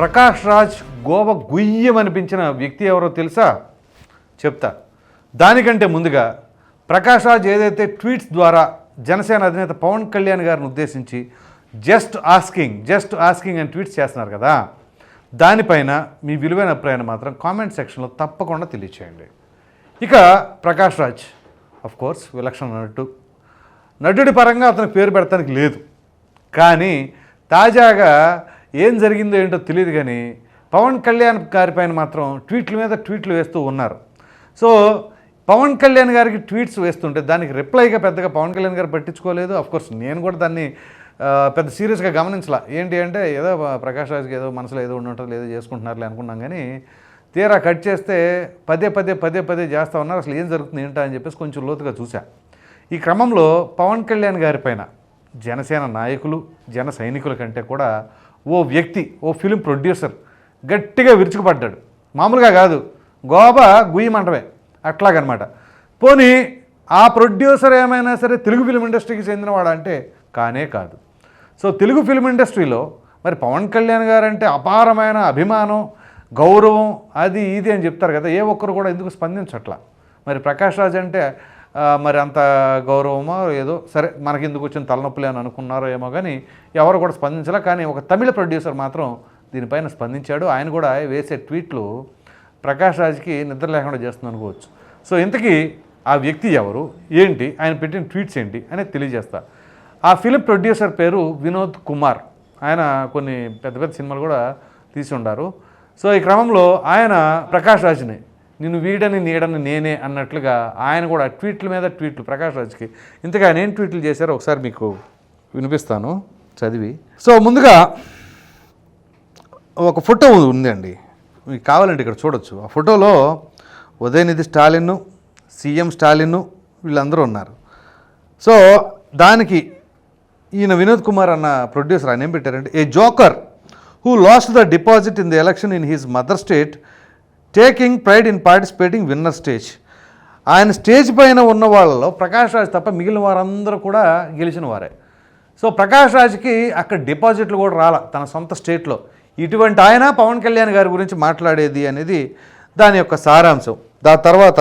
ప్రకాష్ రాజ్ గోవ గుయ్యమనిపించిన వ్యక్తి ఎవరో తెలుసా? చెప్తా. దానికంటే ముందుగా ప్రకాష్ రాజ్ ఏదైతే ట్వీట్స్ ద్వారా జనసేన అధినేత పవన్ కళ్యాణ్ గారిని ఉద్దేశించి జస్ట్ ఆస్కింగ్ జస్ట్ ఆస్కింగ్ అని ట్వీట్స్ చేస్తున్నారు కదా దానిపైన మీ విలువైన అభిప్రాయాన్ని మాత్రం కామెంట్ సెక్షన్లో తప్పకుండా తెలియచేయండి. ఇక ప్రకాష్ రాజ్ అఫ్ కోర్స్ విలక్షణ నటుడు. నటుడి పరంగా అతనికి పేరు పెడతానికి లేదు. కానీ తాజాగా ఏం జరిగిందో ఏంటో తెలియదు కానీ పవన్ కళ్యాణ్ గారిపైన మాత్రం ట్వీట్ల మీద ట్వీట్లు వేస్తూ ఉన్నారు. సో పవన్ కళ్యాణ్ గారికి ట్వీట్స్ వేస్తుంటే దానికి రిప్లైగా పెద్దగా పవన్ కళ్యాణ్ గారు పట్టించుకోలేదు. కోర్స్ నేను కూడా దాన్ని పెద్ద సీరియస్గా గమనించలా. ఏంటి అంటే ఏదో ప్రకాష్ రాజ్కి ఏదో మనసులో ఏదో ఉండటం ఏదో చేసుకుంటున్నారులే అనుకున్నాం కానీ తీరా కట్ చేస్తే పదే పదే పదే పదే చేస్తూ ఉన్నారు. అసలు ఏం జరుగుతుంది ఏంటా అని చెప్పేసి కొంచెం లోతుగా చూసా ఈ క్రమంలో పవన్ కళ్యాణ్ గారి పైన జనసేన నాయకులు జన సైనికుల కంటే కూడా ఓ వ్యక్తి ఓ ఫిలిం ప్రొడ్యూసర్ గట్టిగా విరుచుకుపడ్డాడు. మామూలుగా కాదు గోబా గుయ్యమంటమే అట్లాగనమాట. పోనీ ఆ ప్రొడ్యూసర్ ఏమైనా సరే తెలుగు ఫిలిం ఇండస్ట్రీకి చెందినవాడు అంటే కానే కాదు. సో తెలుగు ఫిలిం ఇండస్ట్రీలో మరి పవన్ కళ్యాణ్ గారంటే అపారమైన అభిమానం గౌరవం అది ఇది అని చెప్తారు కదా ఏ ఒక్కరు కూడా ఎందుకు స్పందించట్లా? మరి ప్రకాష్ రాజ్ అంటే మరి అంత గౌరవమో ఏదో సరే మనకి ఎందుకు వచ్చిన తలనొప్పులే అని అనుకున్నారో ఏమో కానీ ఎవరు కూడా స్పందించలే కానీ ఒక తమిళ ప్రొడ్యూసర్ మాత్రం దీనిపైన స్పందించాడు. ఆయన కూడా వేసే ట్వీట్లు ప్రకాష్ రాజ్కి నిద్ర లేకుండా చేస్తుంది అనుకోవచ్చు. సో ఇంతకీ ఆ వ్యక్తి ఎవరు? ఏంటి? ఆయన పెట్టిన ట్వీట్స్ ఏంటి? అనేది తెలియజేస్తా. ఆ ఫిలిం ప్రొడ్యూసర్ పేరు వినోద్ కుమార్. ఆయన కొన్ని పెద్ద పెద్ద సినిమాలు కూడా తీసి ఉండారు. సో ఈ క్రమంలో ఆయన ప్రకాష్ రాజ్ని నిన్ను వీడని నీడని నేనే అన్నట్లుగా ఆయన కూడా ట్వీట్ల మీద ట్వీట్లు. ప్రకాష్ రాజ్కి ఇంతగా ఆయన ఏం ట్వీట్లు చేశారో ఒకసారి మీకు వినిపిస్తాను. చదివి. సో ముందుగా ఒక ఫోటో ఉందండి. మీకు కావాలంటే ఇక్కడ చూడొచ్చు. ఆ ఫోటోలో ఉదయనిధి స్టాలిన్ సీఎం స్టాలిన్ వీళ్ళందరూ ఉన్నారు. సో దానికి ఈయన వినోద్ కుమార్ అన్న ప్రొడ్యూసర్ ఆయన ఏం పెట్టారంటే a joker who lost the deposit in the election in his mother state taking pride in participating winner stage. ఆయన స్టేజ్ పైన ఉన్న వాళ్ళలో ప్రకాష్ రాజ్ తప్ప మిగిలిన వారందరూ కూడా గెలిచిన వారే. సో ప్రకాష్ రాజ్కి అక్కడ డిపాజిట్లు కూడా రాల తన సొంత స్టేట్లో. ఇటువంటి ఆయన పవన్ కళ్యాణ్ గారి గురించి మాట్లాడేది అనేది దాని యొక్క సారాంశం. దాని తర్వాత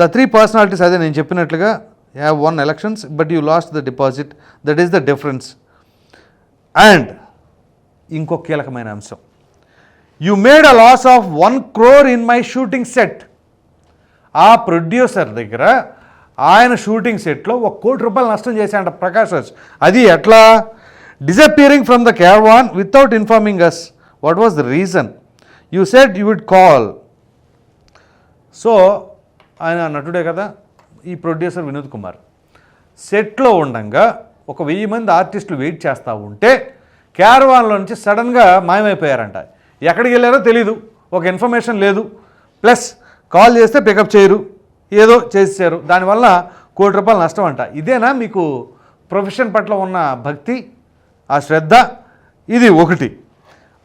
ద త్రీ పర్సనాలిటీస్ అదే నేను చెప్పినట్లుగా have won elections but you lost the deposit that is the difference and ఇంకో కీలకమైన అంశం. You made a loss of one crore in my shooting set ఆ ప్రొడ్యూసర్ దగ్గర ఆయన షూటింగ్ సెట్లో ఒక కోటి రూపాయలు నష్టం చేశాడంట ప్రకాష్ రాజ్. అది ఎట్లా? Disappearing from the caravan without informing us what was the reason you said you would call so ఆయన నటుడే కదా ఈ ప్రొడ్యూసర్ వినోద్ కుమార్. సెట్లో ఉండంగా ఒక వెయ్యి మంది ఆర్టిస్టులు వెయిట్ చేస్తూ ఉంటే క్యారవాన్లో నుంచి సడన్గా మాయమైపోయారంట. ఎక్కడికి వెళ్ళారో తెలీదు. ఒక ఇన్ఫర్మేషన్ లేదు. ప్లస్ కాల్ చేస్తే పికప్ చేయరు. ఏదో చేసేసారు దానివల్ల కోటి రూపాయలు నష్టం అంట. ఇదేనా మీకు ప్రొఫెషన్ పట్ల ఉన్న భక్తి? ఆ శ్రద్ధ? ఇది ఒకటి.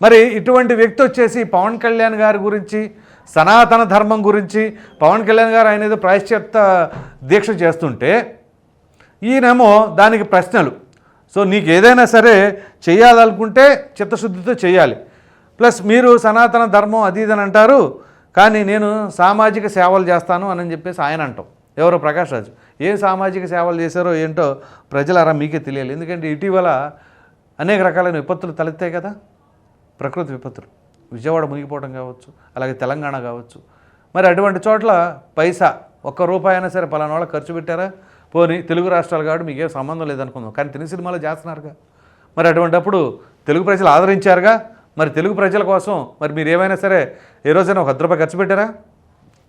మరి ఇటువంటి వ్యక్తి వచ్చేసి పవన్ కళ్యాణ్ గారి గురించి సనాతన ధర్మం గురించి పవన్ కళ్యాణ్ గారు ఆయన ఏదో ప్రాయశ్చిత్త దీక్ష చేస్తుంటే ఈయనేమో దానికి ప్రశ్నలు. సో నీకు ఏదైనా సరే చేయాలనుకుంటే చిత్తశుద్ధితో చేయాలి ప్లస్ మీరు సనాతన ధర్మం అది ఇది అని అంటారు కానీ నేను సామాజిక సేవలు చేస్తాను అని చెప్పేసి ఆయన అంటాం. ఎవరో ప్రకాష్ రాజు. ఏ సామాజిక సేవలు చేశారో ఏంటో ప్రజలారా మీకే తెలియాలి. ఎందుకంటే ఇటీవల అనేక రకాలైన విపత్తులు తలెత్తాయి కదా. ప్రకృతి విపత్తులు. విజయవాడ మునిగిపోవడం కావచ్చు అలాగే తెలంగాణ కావచ్చు. మరి అటువంటి చోట్ల పైసా ఒక్క రూపాయి అయినా సరే పలానా ఖర్చు పెట్టారా? పోనీ తెలుగు రాష్ట్రాలు కాబట్టి మీకేం సంబంధం లేదనుకుందాం. కానీ తెలుగు సినిమాలో చేస్తున్నారుగా. మరి అటువంటిప్పుడు తెలుగు ప్రజలు ఆదరించారుగా? మరి తెలుగు ప్రజల కోసం మరి మీరు ఏమైనా సరే ఏ రోజైనా ఒక రూపాయి ఖర్చు పెట్టారా?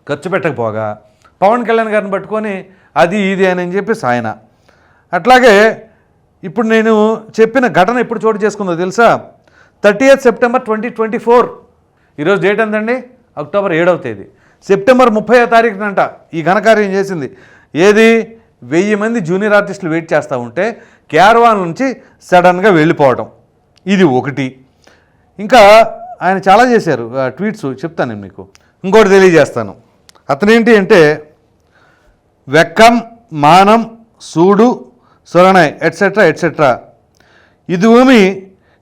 ఖర్చు పెట్టకపోగా. పవన్ కళ్యాణ్ గారిని పట్టుకొని అది ఇది అని చెప్పేసి ఆయన. అట్లాగే ఇప్పుడు నేను చెప్పిన ఘటన ఎప్పుడు చోటు చేసుకుందో తెలుసా? Thirty September twenty twenty four. ఈరోజు డేట్ ఎంతండి? అక్టోబర్ ఏడవ తేదీ. సెప్టెంబర్ ముప్పై తారీఖునంట ఈ ఘనకార్యం చేసింది. ఏది? వెయ్యి మంది జూనియర్ ఆర్టిస్టులు వెయిట్ చేస్తూ ఉంటే క్యారవాన్ నుంచి సడన్గా వెళ్ళిపోవడం ఇది ఒకటి. ఇంకా ఆయన చాలా చేశారు ట్వీట్స్ చెప్తాను నేను మీకు. ఇంకోటి తెలియజేస్తాను. అతనేంటి అంటే వెక్కం మానం సూడు సొరణై ఎట్సెట్రా ఎట్సెట్రా ఇది భూమి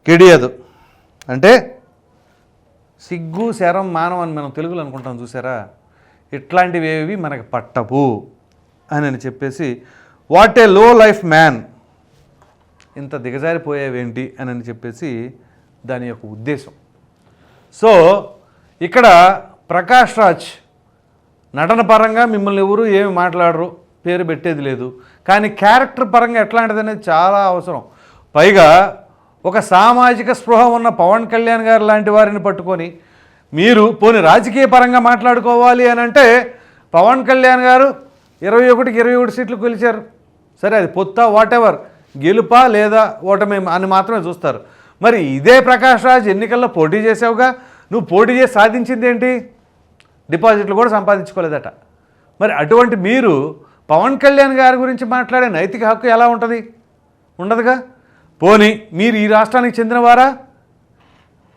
కెడియదు. అంటే సిగ్గు శరం మానం అని మనం తెలుగులో అనుకుంటాం చూసారా? ఇట్లాంటివి ఏవి మనకు పట్టవు. అని అని చెప్పేసి వాట్ ఏ లో లైఫ్ మ్యాన్. ఇంత దిగజారిపోయేవేంటి? అని అని చెప్పేసి దాని యొక్క ఉద్దేశం. సో ఇక్కడ ప్రకాష్ రాజ్ నటన పరంగా మిమ్మల్ని ఎవరు ఏమి మాట్లాడరు పేరు పెట్టేది లేదు. కానీ క్యారెక్టర్ పరంగా ఎట్లాంటిది అనేది చాలా అవసరం. పైగా ఒక సామాజిక స్పృహ ఉన్న పవన్ కళ్యాణ్ గారు లాంటి వారిని పట్టుకొని మీరు పోని రాజకీయ పరంగా మాట్లాడుకోవాలి అని అంటే పవన్ కళ్యాణ్ గారు ఇరవై ఒకటికి ఇరవై ఒకటి సీట్లు గెలిచారు. సరే అది పొత్తా వాటెవర్ గెలుపా లేదా ఓటమి అని మాత్రమే చూస్తారు. మరి ఇదే ప్రకాష్ రాజ్ ఎన్నికల్లో పోటీ చేసావుగా? నువ్వు పోటీ చేసి సాధించింది ఏంటి? డిపాజిట్లు కూడా సంపాదించుకోలేదట. మరి అటువంటి మీరు పవన్ కళ్యాణ్ గారి గురించి మాట్లాడే నైతిక హక్కు ఎలా ఉంటుంది? ఉండదుగా? పోని మీరు ఈ రాష్ట్రానికి చెందినవారా?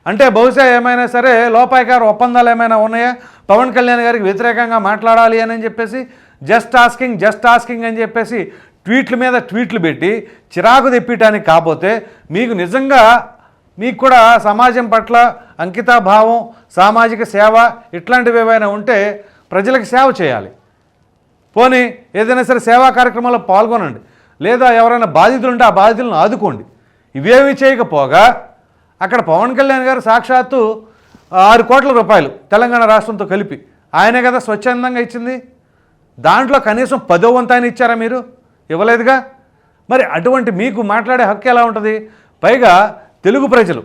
అంటే బహుశా ఏమైనా సరే లోపాయకార ఒప్పందాలు ఏమైనా ఉన్నాయా? పవన్ కళ్యాణ్ గారికి వ్యతిరేకంగా మాట్లాడాలి అని చెప్పేసి జస్ట్ ఆస్కింగ్ జస్ట్ ఆస్కింగ్ అని చెప్పేసి ట్వీట్ల మీద ట్వీట్లు పెట్టి చిరాకు తెప్పించడానికి కాకపోతే మీకు నిజంగా మీకు కూడా సమాజం పట్ల అంకితాభావం సామాజిక సేవ ఇట్లాంటివి ఏవైనా ఉంటే ప్రజలకు సేవ చేయాలి. పోనీ ఏదైనా సరే సేవా కార్యక్రమాల్లో పాల్గొనండి. లేదా ఎవరైనా బాధితులు ఉంటే ఆ బాధితులను ఆదుకోండి. ఇవేమి చేయకపోగా అక్కడ పవన్ కళ్యాణ్ గారు సాక్షాత్తు ఆరు కోట్ల రూపాయలు తెలంగాణ రాష్ట్రంతో కలిపి ఆయనే కదా స్వచ్ఛందంగా ఇచ్చింది. దాంట్లో కనీసం పదో వంతు ఆయన ఇచ్చారా మీరు? ఇవ్వలేదుగా? మరి అటువంటి మీకు మాట్లాడే హక్కు ఎలా ఉంటుంది? పైగా తెలుగు ప్రజలు.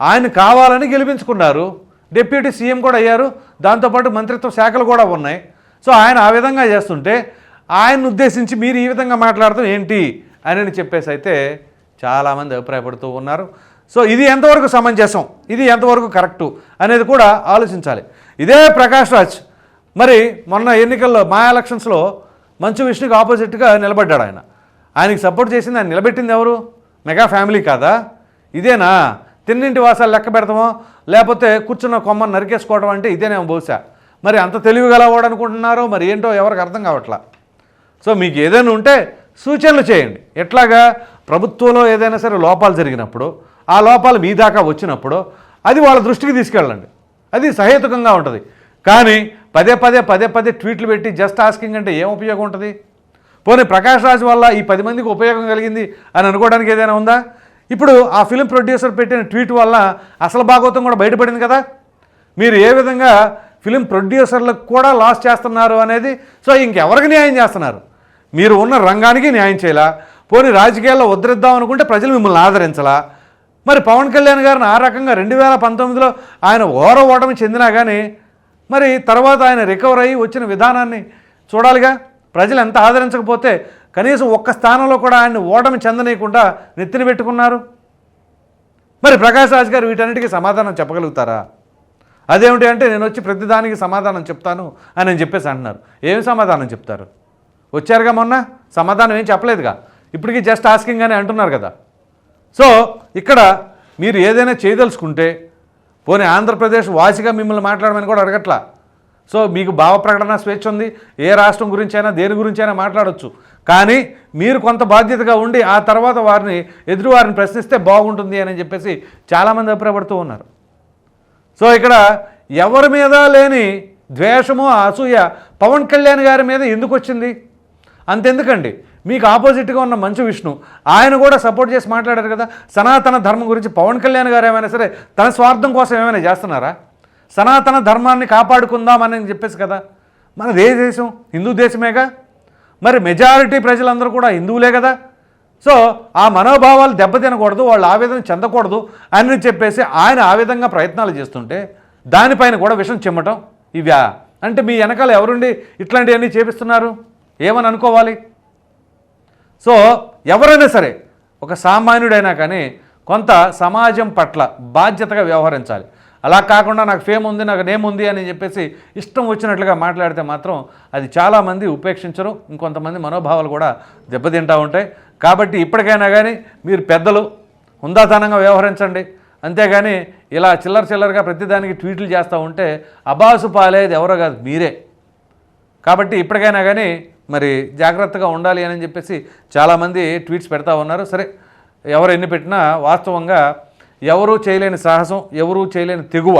ఆయన కావాలని గెలిపించుకున్నారు. డిప్యూటీ సీఎం కూడా అయ్యారు. దాంతోపాటు మంత్రిత్వ శాఖలు కూడా ఉన్నాయి. సో ఆయన ఆ విధంగా చేస్తుంటే ఆయన ఉద్దేశించి మీరు ఈ విధంగా మాట్లాడతాం ఏంటి అని చెప్పేసి అయితే చాలామంది అభిప్రాయపడుతూ ఉన్నారు. సో ఇది ఎంతవరకు సమంజసం? ఇది ఎంతవరకు కరెక్టు? అనేది కూడా ఆలోచించాలి. ఇదే ప్రకాష్ రాజ్. మరి మొన్న ఎన్నికల్లో మా ఎలక్షన్స్లో మంచు విష్ణుకి ఆపోజిట్గా నిలబడ్డాడు ఆయన. ఆయనకి సపోర్ట్ చేసింది ఆయన నిలబెట్టింది ఎవరు? మెగా ఫ్యామిలీ కాదా? ఇదేనా? తిన్నింటి వాసాలు లెక్క పెడతామో? లేకపోతే కూర్చున్న కొమ్మను నరికేసుకోవడం అంటే ఇదేనేమో బహుశా. మరి అంత తెలివి గలవాడు అనుకుంటున్నారో? మరి ఏంటో ఎవరికి అర్థం కావట్లా. సో మీకు ఏదైనా ఉంటే సూచనలు చేయండి. ఎట్లాగా? ప్రభుత్వంలో ఏదైనా సరే లోపాలు జరిగినప్పుడు ఆ లోపాలు మీ దాకా వచ్చినప్పుడు అది వాళ్ళ దృష్టికి తీసుకెళ్ళండి. అది సహేతుకంగా ఉంటుంది. కానీ పదే పదే పదే పదే ట్వీట్లు పెట్టి జస్ట్ ఆస్కింగ్ అంటే ఏం ఉపయోగం ఉంటుంది? పోనీ ప్రకాష్ రాజ్ వల్ల ఈ పది మందికి ఉపయోగం కలిగింది అని అనుకోవడానికి ఏదైనా ఉందా? ఇప్పుడు ఆ ఫిలిం ప్రొడ్యూసర్ పెట్టిన ట్వీట్ వల్ల అసలు భాగవతం కూడా బయటపడింది కదా. మీరు ఏ విధంగా ఫిలిం ప్రొడ్యూసర్లకు కూడా లాస్ చేస్తున్నారు అనేది సో ఇంకెవరికి న్యాయం చేస్తున్నారు? మీరు ఉన్న రంగానికి న్యాయం చేయాలా? పోనీ రాజకీయాల్లో ఉద్ధరిద్దాం అనుకుంటే ప్రజలు మిమ్మల్ని ఆదరించాలా? మరి పవన్ కళ్యాణ్ గారిని ఆ రకంగా రెండు వేల పంతొమ్మిదిలో ఆయన ఓర ఓటమి చెందినా కానీ మరి తర్వాత ఆయన రికవర్ అయ్యి వచ్చిన విధానాన్ని చూడాలిగా? ప్రజలు ఎంత ఆదరించకపోతే కనీసం ఒక్క స్థానంలో కూడా ఆయన్ని ఓటమి చెందనీయకుండా నెత్తిన పెట్టుకున్నారు. మరి ప్రకాష్ రాజ్ గారు వీటన్నిటికీ సమాధానం చెప్పగలుగుతారా? అదేమిటి అంటే నేను వచ్చి ప్రతిదానికి సమాధానం చెప్తాను అని నేను చెప్పేసి అంటున్నారు. ఏం సమాధానం చెప్తారు? వచ్చారుగా మొన్న? సమాధానం ఏం చెప్పలేదుగా. ఇప్పటికీ జస్ట్ ఆస్కింగ్ అని అంటున్నారు కదా. సో ఇక్కడ మీరు ఏదైనా చేయదలుచుకుంటే పోనీ ఆంధ్రప్రదేశ్ వాసిగా మిమ్మల్ని మాట్లాడమని కూడా అడగట్లా. సో మీకు భావ ప్రకటన స్వేచ్ఛ ఉంది. ఏ రాష్ట్రం గురించైనా దేని గురించైనా మాట్లాడొచ్చు. కానీ మీరు కొంత బాధ్యతగా ఉండి ఆ తర్వాత వారిని ఎదురువారిని ప్రశ్నిస్తే బాగుంటుంది అని చెప్పేసి చాలామంది అభిప్రాయపడుతూ ఉన్నారు. సో ఇక్కడ ఎవరి మీద లేని ద్వేషము అసూయ పవన్ కళ్యాణ్ గారి మీద ఎందుకు వచ్చింది? అంతెందుకండి. మీకు ఆపోజిట్గా ఉన్న మంచు విష్ణు ఆయన కూడా సపోర్ట్ చేసి మాట్లాడారు కదా. సనాతన ధర్మం గురించి పవన్ కళ్యాణ్ గారు ఏమైనా సరే తన స్వార్థం కోసం ఏమైనా చేస్తున్నారా? సనాతన ధర్మాన్ని కాపాడుకుందామని చెప్పేసి కదా. మనది ఏ దేశం? హిందూ దేశమేగా? మరి మెజారిటీ ప్రజలందరూ కూడా హిందువులే కదా. సో ఆ మనోభావాలు దెబ్బతినకూడదు వాళ్ళు ఆవేదన చెందకూడదు అని చెప్పేసి ఆయన ఆ విధంగా ప్రయత్నాలు చేస్తుంటే దానిపైన కూడా విషం చిమ్మటం ఇవ్యా అంటే మీ వెనకాల ఎవరుండి ఇట్లాంటివన్నీ చేపిస్తున్నారు? ఏమని అనుకోవాలి? సో ఎవరైనా సరే ఒక సామాన్యుడైనా కానీ కొంత సమాజం పట్ల బాధ్యతగా వ్యవహరించాలి. అలా కాకుండా నాకు ఫేమ్ ఉంది నాకు నేమ్ ఉంది అని చెప్పేసి ఇష్టం వచ్చినట్లుగా మాట్లాడితే మాత్రం అది చాలామంది ఉపేక్షించరు. ఇంకొంతమంది మనోభావాలు కూడా దెబ్బతింటూ ఉంటాయి. కాబట్టి ఇప్పటికైనా కానీ మీరు పెద్దలు హుందాతనంగా వ్యవహరించండి. అంతేగాని ఇలా చిల్లర చిల్లరగా ప్రతిదానికి ట్వీట్లు చేస్తూ ఉంటే అబాసు పాలేది ఎవరో కాదు మీరే. కాబట్టి ఇప్పటికైనా కానీ మరి జాగ్రత్తగా ఉండాలి అని చెప్పేసి చాలామంది ట్వీట్స్ పెడతా ఉన్నారు. సరే ఎవరు ఎన్ని పెట్టినా వాస్తవంగా ఎవరూ చేయలేని సాహసం ఎవరూ చేయలేని తెగువ.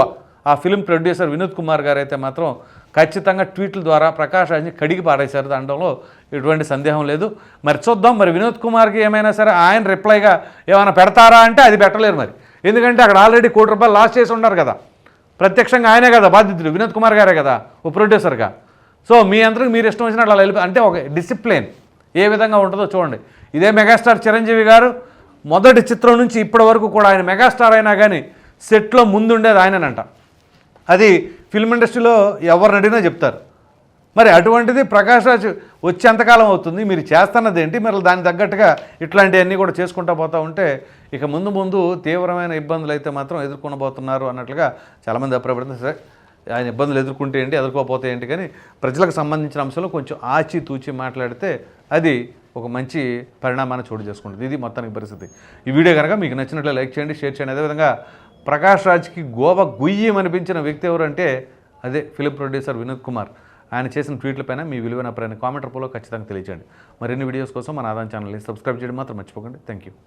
ఆ ఫిలిం ప్రొడ్యూసర్ వినోద్ కుమార్ గారు అయితే మాత్రం ఖచ్చితంగా ట్వీట్ల ద్వారా ప్రకాష్ రాజ్ని కడిగి పారేశారు. దాంట్లో ఎటువంటి సందేహం లేదు. మరి చూద్దాం మరి వినోద్ కుమార్కి ఏమైనా సరే ఆయన రిప్లైగా ఏమైనా పెడతారా అంటే అది పెట్టలేరు మరి. ఎందుకంటే అక్కడ ఆల్రెడీ కోటి రూపాయలు లాస్ చేసి ఉన్నారు కదా. ప్రత్యక్షంగా ఆయనే కదా బాధితుడు వినోద్ కుమార్ గారే కదా ఓ ప్రొడ్యూసర్గా. సో మీ అందరికి మీరు ఇష్టం వచ్చినట్లు అలా వెళ్ళి అంటే ఒక డిసిప్లిన్ ఏ విధంగా ఉంటుందో చూడండి. ఇదే మెగాస్టార్ చిరంజీవి గారు మొదటి చిత్రం నుంచి ఇప్పటి వరకు కూడా ఆయన మెగాస్టార్ అయినా కానీ సెట్లో ముందుండేది ఆయననంట. అది ఫిల్మ్ ఇండస్ట్రీలో ఎవరిని అడిగినా చెప్తారు. మరి అటువంటిది ప్రకాష్ రాజ్ వచ్చేంతకాలం అవుతుంది మీరు చేస్తున్నది ఏంటి? మరి దానికి తగ్గట్టుగా ఇట్లాంటివన్నీ కూడా చేసుకుంటూ పోతూ ఉంటే ఇక ముందు ముందు తీవ్రమైన ఇబ్బందులు అయితే మాత్రం ఎదుర్కొనబోతున్నారు అన్నట్లుగా చాలామంది అభిప్రాయపడుతుంది సరే ఆయన ఇబ్బందులు ఎదుర్కొంటే ఏంటి ఎదుర్కోపోతే ఏంటి? కానీ ప్రజలకు సంబంధించిన అంశంలో కొంచెం ఆచి తూచి మాట్లాడితే అది ఒక మంచి పరిణామాన్ని చోటు చేసుకుంటుంది. ఇది మొత్తానికి పరిస్థితి. ఈ వీడియో కనుక మీకు నచ్చినట్లు లైక్ చేయండి షేర్ చేయండి. అదేవిధంగా ప్రకాష్ రాజ్కి గోవ గుయ్యం అనిపించిన వ్యక్తి ఎవరంటే అదే ఫిలిం ప్రొడ్యూసర్ వినోద్ కుమార్. ఆయన చేసిన ట్వీట్లపైన మీ విలువైన ప్రయాణ కామెంట్ రూపంలో ఖచ్చితంగా తెలియజేయండి మరిన్ని వీడియోస్ కోసం మన ఆదాయం ఛానల్ని సబ్స్క్రైబ్ చేయడం మాత్రం మర్చిపోకండి. Thank you